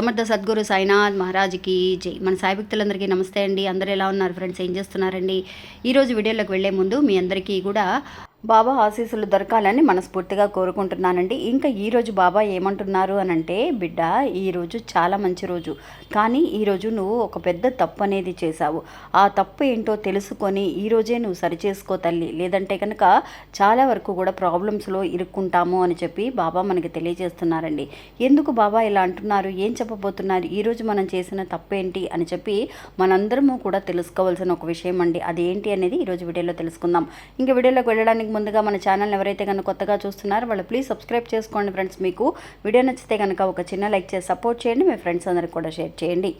సమర్థ సద్గురు సాయినాథ్ మహారాజ్కి జై. మన సాయి భక్తులందరికీ నమస్తే అండి. అందరూ ఎలా ఉన్నారు? ఫ్రెండ్స్ ఏం చేస్తున్నారండి? ఈరోజు వీడియోలోకి వెళ్ళే ముందు మీ అందరికీ కూడా బాబా ఆశీస్సులు దొరకాలని మనస్ఫూర్తిగా కోరుకుంటున్నానండి. ఇంకా ఈరోజు బాబా ఏమంటున్నారు అని అంటే బిడ్డ ఈరోజు చాలా మంచి రోజు. కానీ ఈరోజు నువ్వు ఒక పెద్ద తప్పు అనేది చేశావు. ఆ తప్పు ఏంటో తెలుసుకొని ఈరోజే నువ్వు సరిచేసుకో తల్లి. లేదంటే కనుక చాలా వరకు కూడా ప్రాబ్లమ్స్లో ఇరుక్కుంటాము అని చెప్పి బాబా మనకి తెలియజేస్తున్నారండి. ఎందుకు బాబా ఇలా అంటున్నారు? ఏం చెప్పబోతున్నారు? ఈరోజు మనం చేసిన తప్పు ఏంటి? అని చెప్పి మనందరము కూడా తెలుసుకోవాల్సిన ఒక విషయం అండి అది ఏంటి అనేది ఈరోజు వీడియోలో తెలుసుకుందాం. ఇంకా వీడియోలోకి వెళ్ళడానికి ముందుగా మన ఛానల్ ఎవరైతే కనుక కొత్తగా చూస్తున్నారో వాళ్ళు ప్లీజ్ సబ్స్క్రైబ్ చేసుకోండి ఫ్రెండ్స్ మీకు వీడియో నచ్చితే కనుక ఒక చిన్న లైక్ చేసి సపోర్ట్ చేయండి. మీ ఫ్రెండ్స్ అందరికి కూడా షేర్ చేయండి.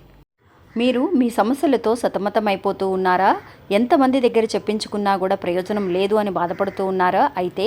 మీరు మీ సమస్యలతో సతమతమైపోతూ ఉన్నారా? ఎంతమంది దగ్గర చెప్పించుకున్నా కూడా ప్రయోజనం లేదు అని బాధపడుతూ ఉన్నారా? అయితే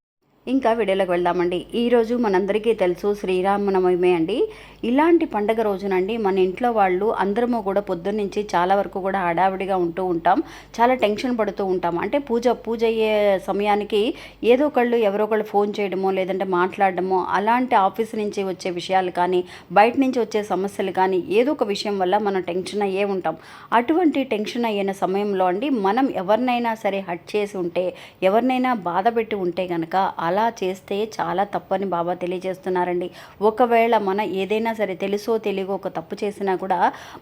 ఇంకా వీడియోలోకి వెళ్దామండి. ఈరోజు మనందరికీ తెలుసు శ్రీరామనవమే అండి. ఇలాంటి పండగ రోజునండి మన ఇంట్లో వాళ్ళు అందరము కూడా పొద్దున్నుంచి చాలా వరకు కూడా హడావిడిగా ఉంటూ ఉంటాం. చాలా టెన్షన్ పడుతూ ఉంటాం. అంటే పూజ పూజ అయ్యే సమయానికి ఏదో ఒకళ్ళు ఎవరో ఒకళ్ళు ఫోన్ చేయడమో లేదంటే మాట్లాడడమో అలాంటి ఆఫీస్ నుంచి వచ్చే విషయాలు కానీ బయట నుంచి వచ్చే సమస్యలు కానీ ఏదో ఒక విషయం వల్ల మనం టెన్షన్ అయ్యే ఉంటాం. అటువంటి టెన్షన్ అయిన సమయంలో అండి మనం ఎవరినైనా సరే హట్ చేసి ఉంటే ఎవరినైనా బాధ పెట్టి ఉంటే కనుక అలా చేస్తే చాలా తప్పని బాబా తెలియజేస్తున్నారండి. ఒకవేళ మన ఏదైనా సరే తెలుసో తెలియకో ఒక తప్పు చేసినా కూడా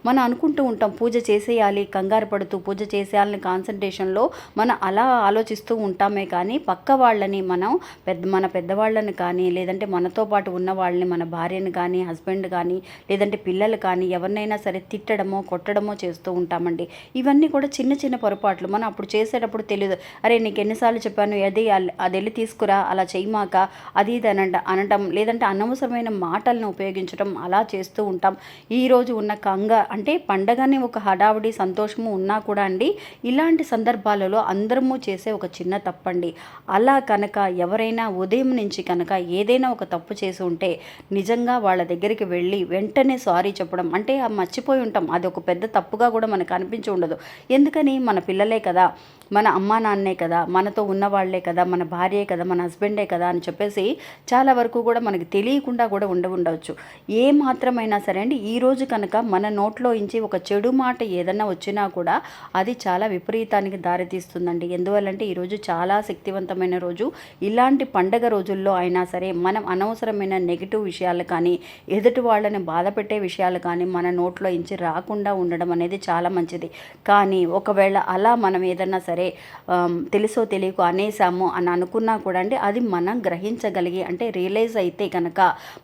మనం అనుకుంటూ ఉంటాం పూజ చేసేయాలి కంగారు పడుతూ పూజ చేసేయాలని కాన్సన్ట్రేషన్లో మనం అలా ఆలోచిస్తూ ఉంటామే కానీ పక్క వాళ్ళని మనం పెద్ద మన పెద్దవాళ్ళని కానీ లేదంటే మనతో పాటు ఉన్న వాళ్ళని మన భార్యను కానీ హస్బెండ్ కానీ లేదంటే పిల్లలు కానీ ఎవరినైనా సరే తిట్టడమో కొట్టడమో చేస్తూ ఉంటామండి. ఇవన్నీ కూడా చిన్న చిన్న పొరపాట్లు. మనం అప్పుడు చేసేటప్పుడు తెలియదు అరే నీకు ఎన్నిసార్లు చెప్పాను అది అది వెళ్ళి తీసుకురా అలా చేయమాక అది ఇది అనంట అనటం లేదంటే అనవసరమైన మాటలను ఉపయోగించడం అలా చేస్తూ ఉంటాం. ఈరోజు ఉన్న కంగ అంటే పండగని ఒక హడావుడి సంతోషము ఉన్నా కూడా అండి ఇలాంటి సందర్భాలలో అందరము చేసే ఒక చిన్న తప్పండి. అలా కనుక ఎవరైనా ఉదయం నుంచి కనుక ఏదైనా ఒక తప్పు చేసి ఉంటే నిజంగా వాళ్ళ దగ్గరికి వెళ్ళి వెంటనే సారీ చెప్పడం అంటే ఆ మర్చిపోయి ఉంటాం. అది ఒక పెద్ద తప్పుగా కూడా మనకు అనిపించి ఉండదు. ఎందుకని? మన పిల్లలే కదా మన అమ్మా నాన్నే కదా మనతో ఉన్నవాళ్ళే కదా మన భార్యే కదా మన హస్బెండ్ కదా అని చెప్పేసి చాలా వరకు కూడా మనకి తెలియకుండా కూడా ఉండ ఉండవచ్చు. ఏ మాత్రమైనా సరే అండి ఈరోజు కనుక మన నోట్లో ఇంచి ఒక చెడు మాట ఏదన్నా వచ్చినా కూడా అది చాలా విపరీతానికి దారితీస్తుందండి. ఎందువల్లంటే ఈరోజు చాలా శక్తివంతమైన రోజు. ఇలాంటి పండగ రోజుల్లో అయినా సరే మనం అనవసరమైన నెగిటివ్ విషయాలు కానీ ఎదుటి వాళ్ళని బాధ పెట్టే విషయాలు కానీ మన నోట్లో ఇంచి రాకుండా ఉండడం అనేది చాలా మంచిది. కానీ ఒకవేళ అలా మనం ఏదన్నా సరే తెలుసో తెలియకో అనేసాము అని అనుకున్నా కూడా అండి అది మనం గ్రహించగలిగి అంటే రియలైజ్ అయితే కనుక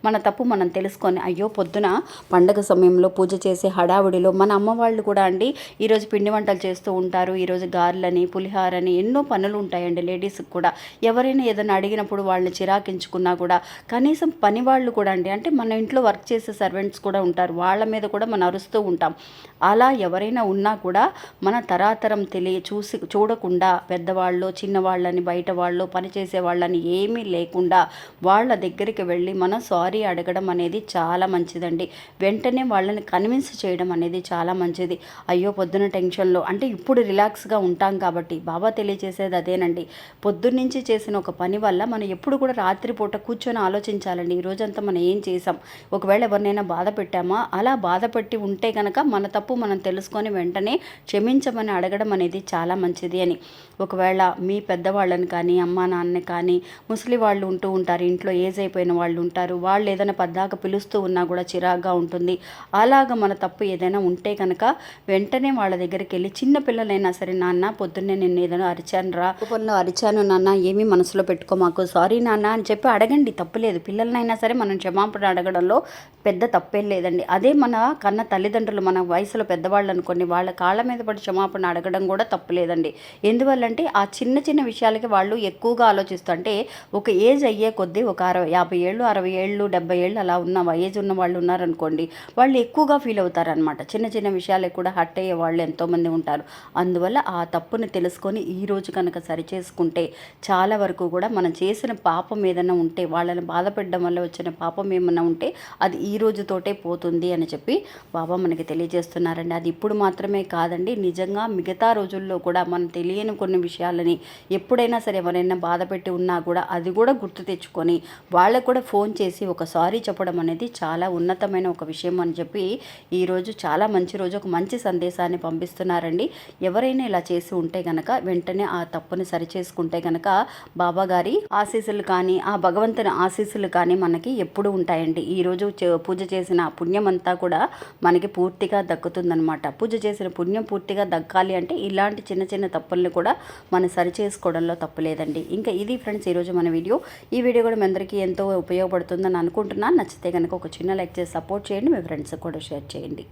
మన తప్పు మనం తెలుసుకొని అయ్యో పొద్దున పండగ సమయంలో పూజ చేసే హడావుడిలో మన అమ్మ వాళ్ళు కూడా అండి ఈరోజు పిండి వంటలు చేస్తూ ఉంటారు ఈరోజు గారెలని పులిహారని ఎన్నో పనులు ఉంటాయండి లేడీస్కి కూడా. ఎవరైనా ఏదైనా అడిగినప్పుడు వాళ్ళని చిరాకించుకున్నా కూడా కనీసం పని వాళ్ళు కూడా అండి అంటే మన ఇంట్లో వర్క్ చేసే సర్వెంట్స్ కూడా ఉంటారు వాళ్ళ మీద కూడా మనం అరుస్తూ ఉంటాం. అలా ఎవరైనా ఉన్నా కూడా మన తరాతరం తెలియ చూసి చూడకుండా పెద్దవాళ్ళు చిన్నవాళ్ళని బయట వాళ్ళు పనిచేసే వాళ్ళని ఏమీ లేకుండా వాళ్ళ దగ్గరికి వెళ్ళి మనం సారీ అడగడం అనేది చాలా మంచిదండి. వెంటనే వాళ్ళని కన్విన్స్ చేయడం అనేది చాలా మంచిది. అయ్యో పొద్దున టెన్షన్లో. అంటే ఇప్పుడు రిలాక్స్గా ఉంటాం కాబట్టి బాబా తెలియజేసేది అదేనండి. పొద్దున్నుంచి చేసిన ఒక పని వల్ల మనం ఎప్పుడు కూడా రాత్రిపూట కూర్చొని ఆలోచించాలండి. ఈ రోజంతా మనం ఏం చేసాం ఒకవేళ ఎవరినైనా బాధ పెట్టామా? అలా బాధ పెట్టి ఉంటే కనుక మన తప్పు మనం తెలుసుకొని వెంటనే క్షమించమని అడగడం అనేది చాలా మంచిది అని. ఒకవేళ మీ పెద్దవాళ్ళని కానీ అమ్మా నాన్నని కానీ ముసలి వాళ్ళు ఉంటూ ఉంటారు ఇంట్లో ఏజ్ అయిపోయిన వాళ్ళు ఉంటారు వాళ్ళు ఏదైనా పద్దాక పిలుస్తూ ఉన్నా కూడా చిరాగ్గా ఉంటుంది. అలాగ మన తప్పు ఏదైనా ఉంటే కనుక వెంటనే వాళ్ళ దగ్గరికి వెళ్ళి చిన్న పిల్లలైనా సరే నాన్న పొద్దున్నే నేను ఏదైనా అరిచాను రా. పనులు అరిచాను నాన్న ఏమీ మనసులో పెట్టుకో మాకు. సారీ నాన్న అని చెప్పి అడగండి తప్పులేదు పిల్లలనైనా సరే మనం క్షమాపణ అడగడంలో పెద్ద తప్పేం లేదండి. అదే మన కన్న తల్లిదండ్రులు మన వయసులో పెద్దవాళ్ళు అనుకోండి వాళ్ళ కాళ్ళ మీద పడి క్షమాపణ అడగడం కూడా తప్పు లేదండి. ఎందువల్లంటే ఆ చిన్న చిన్న విషయాలకి వాళ్ళు ఎక్కువగా ఆలోచిస్తూ అంటే ఒక ఏజ్ అయ్యే కొద్దీ ఒక అరవై యాభై ఏళ్ళు అరవై ఏళ్ళు డెబ్బై ఏళ్ళు అలా ఉన్న ఏజ్ ఉన్న వాళ్ళు ఉన్నారనుకోండి వాళ్ళు ఎక్కువగా ఫీల్ అవుతారనమాట చిన్న చిన్న విషయాలకు కూడా హట్ అయ్యే వాళ్ళు ఎంతోమంది ఉంటారు. అందువల్ల ఆ తప్పుని తెలుసుకొని ఈ రోజు కనుక సరిచేసుకుంటే చాలా వరకు కూడా మనం చేసిన పాపం ఏదైనా ఉంటే వాళ్ళని బాధపెట్టడం వల్ల వచ్చిన పాపం ఏమైనా ఉంటే అది ఈ రోజుతోటే పోతుంది అని చెప్పి బాబా మనకి తెలియజేస్తున్నారండి. అది ఇప్పుడు మాత్రమే కాదండి నిజంగా మిగతా రోజుల్లో కూడా మనం తెలియని కొన్ని విషయాలని ఎప్పుడైనా సరే ఎవరైనా బాధ పెట్టి ఉన్నా కూడా అది కూడా గుర్తు తెచ్చుకొని వాళ్ళకు కూడా ఫోన్ చేసి ఒక సారీ చెప్పడం అనేది చాలా ఉన్నతమైన ఒక విషయం అని చెప్పి ఈరోజు చాలా మంచి రోజు ఒక మంచి సందేశాన్ని పంపిస్తున్నారండి. ఎవరైనా ఇలా చేసి ఉంటే గనక వెంటనే ఆ తప్పుని సరిచేసుకుంటే గనక బాబా గారి ఆశీస్సులు కానీ ఆ భగవంతుని ఆశీస్సులు కానీ మనకి ఎప్పుడు ఉంటాయండి. ఈరోజు పూజ చేసిన పుణ్యం అంతా కూడా మనకి పూర్తిగా దక్కుతుందనమాట పూజ చేసిన పుణ్యం పూర్తిగా దక్కాలి అంటే ఇలాంటి చిన్న చిన్న తప్పుల్ని కూడా మనం సరి చేసుకోవడంలో తప్పు లేదండి. ఇంకా ఇది ఫ్రెండ్స్ ఈరోజు మన వీడియో. ఈ వీడియో కూడా మీ అందరికీ ఎంతో ఉపయోగపడుతుందని అనుకుంటున్నాను. నచ్చితే కనుక ఒక చిన్న లైక్ చేసి సపోర్ట్ చేయండి. మీ ఫ్రెండ్స్కి కూడా షేర్ చేయండి.